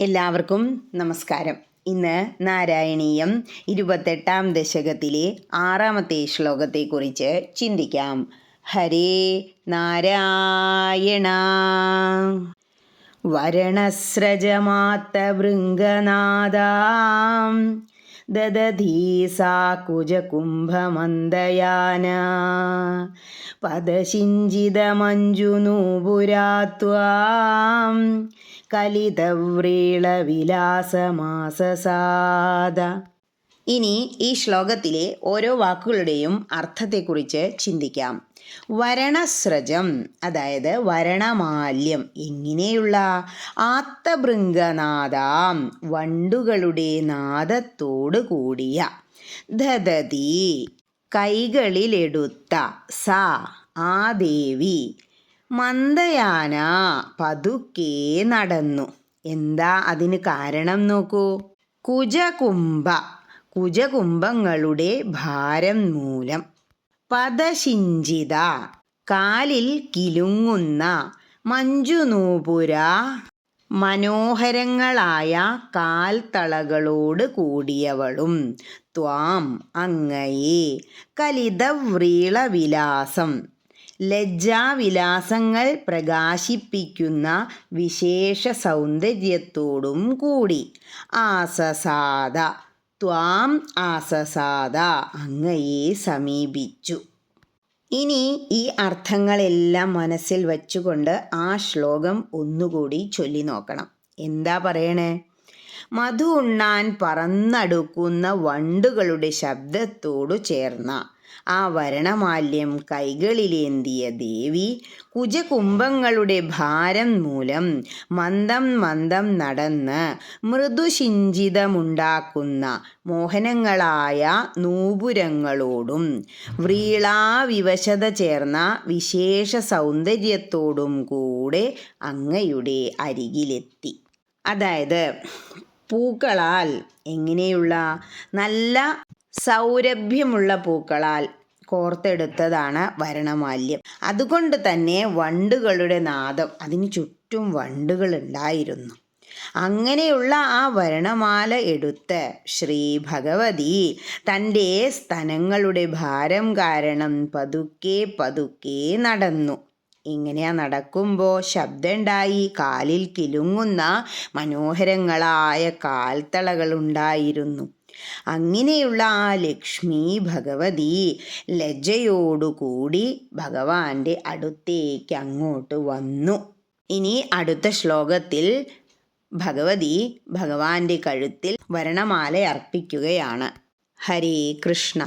എല്ലാവർക്കും നമസ്കാരം. ഇന്ന് നാരായണീയം ഇരുപത്തെട്ടാം ദശകത്തിലെ ആറാമത്തെ ശ്ലോകത്തെക്കുറിച്ച് ചിന്തിക്കാം. ഹരേ നാരായണ. വരണസ്രജമാത്തഭൃംഗനാദാം ദദധീ സാ കുജകുംഭമന്ദയാന പദശിഞ്ചിതമഞ്ജുനൂപുരാത്വാം കലിതവ്രീളവിലാസമാസസാദ. ഇനി ഈ ശ്ലോകത്തിലെ ഓരോ വാക്കുകളുടെയും അർത്ഥത്തെക്കുറിച്ച് ചിന്തിക്കാം. വരണസ്രജം അതായത് വരണമാല്യം എങ്ങനെയുള്ള ആത്തഭൃംഗനാദാം വണ്ടുകളുടെ നാദത്തോടു കൂടിയ. ദദതി കൈകളിലെടുത്ത സ ആ ദേവി മന്ദയാന പതുക്കെ നടന്നു. എന്താ അതിന് കാരണം നോക്കൂ? കുജകുംഭ കുജകുംഭങ്ങളുടെ ഭാരം മൂലം. പദശിഞ്ചിത കാലിൽ കിലുങ്ങുന്ന മഞ്ജുനൂപുര മനോഹരങ്ങളായ കാൽത്തളകളോട് കൂടിയവളും ത്വാം അങ്ങയെ. കലിതവ്രീളവിലാസം ലജ്ജാവിലാസങ്ങൾ പ്രകാശിപ്പിക്കുന്ന വിശേഷ സൗന്ദര്യത്തോടും കൂടി. ആസസാദ ത്വാം ആസസാദ. അങ്ങയെ സമീപിച്ചു. ഇനി ഈ അർത്ഥങ്ങളെല്ലാം മനസ്സിൽ വച്ചുകൊണ്ട് ആ ശ്ലോകം ഒന്നുകൂടി ചൊല്ലി നോക്കണം. എന്താ പറയണേ? മധു ഉണ്ണാൻ പറന്നടുക്കുന്ന വണ്ടുകളുടെ ശബ്ദത്തോടു ചേർന്ന ആ വരണമാല്യം കൈകളിലേന്തിയ ദേവി കുജകുംഭങ്ങളുടെ ഭാരം മൂലം മന്ദം മന്ദം നടന്ന് മൃദുശിഞ്ചിതമുണ്ടാക്കുന്ന മോഹനങ്ങളായ നൂപുരങ്ങളോടും വ്രീളാവിവശത ചേർന്ന വിശേഷ സൗന്ദര്യത്തോടും കൂടെ അങ്ങയുടെ അരികിലെത്തി. അതായത് പൂക്കളാൽ എങ്ങനെയുള്ള നല്ല സൗരഭ്യമുള്ള പൂക്കളാൽ കോർത്തെടുത്തതാണ് വരണമാല്യം അതുകൊണ്ട് തന്നെ വണ്ടുകളുടെ നാദം അതിന് ചുറ്റും വണ്ടുകൾ ഉണ്ടായിരുന്നു അങ്ങനെയുള്ള ആ വരണമാല എടുത്ത് ശ്രീ ഭഗവതി തന്റെ സ്തനങ്ങളുടെ ഭാരം കാരണം പതുക്കെ പതുക്കെ നടന്നു. ഇങ്ങനെ നടക്കുമ്പോൾ ശബ്ദമുണ്ടായി കാലിൽ കിലുങ്ങുന്ന മനോഹരങ്ങളായ കാൽത്തളകളുണ്ടായിരുന്നു. അങ്ങനെയുള്ള ആ ലക്ഷ്മി ഭഗവതി ലജ്ജയോടുകൂടി ഭഗവാന്റെ അടുത്തേക്ക് അങ്ങോട്ട് വന്നു. ഇനി അടുത്ത ശ്ലോകത്തിൽ ഭഗവതി ഭഗവാന്റെ കഴുത്തിൽ വരണമാല അർപ്പിക്കുകയാണ്. ഹരേ കൃഷ്ണ.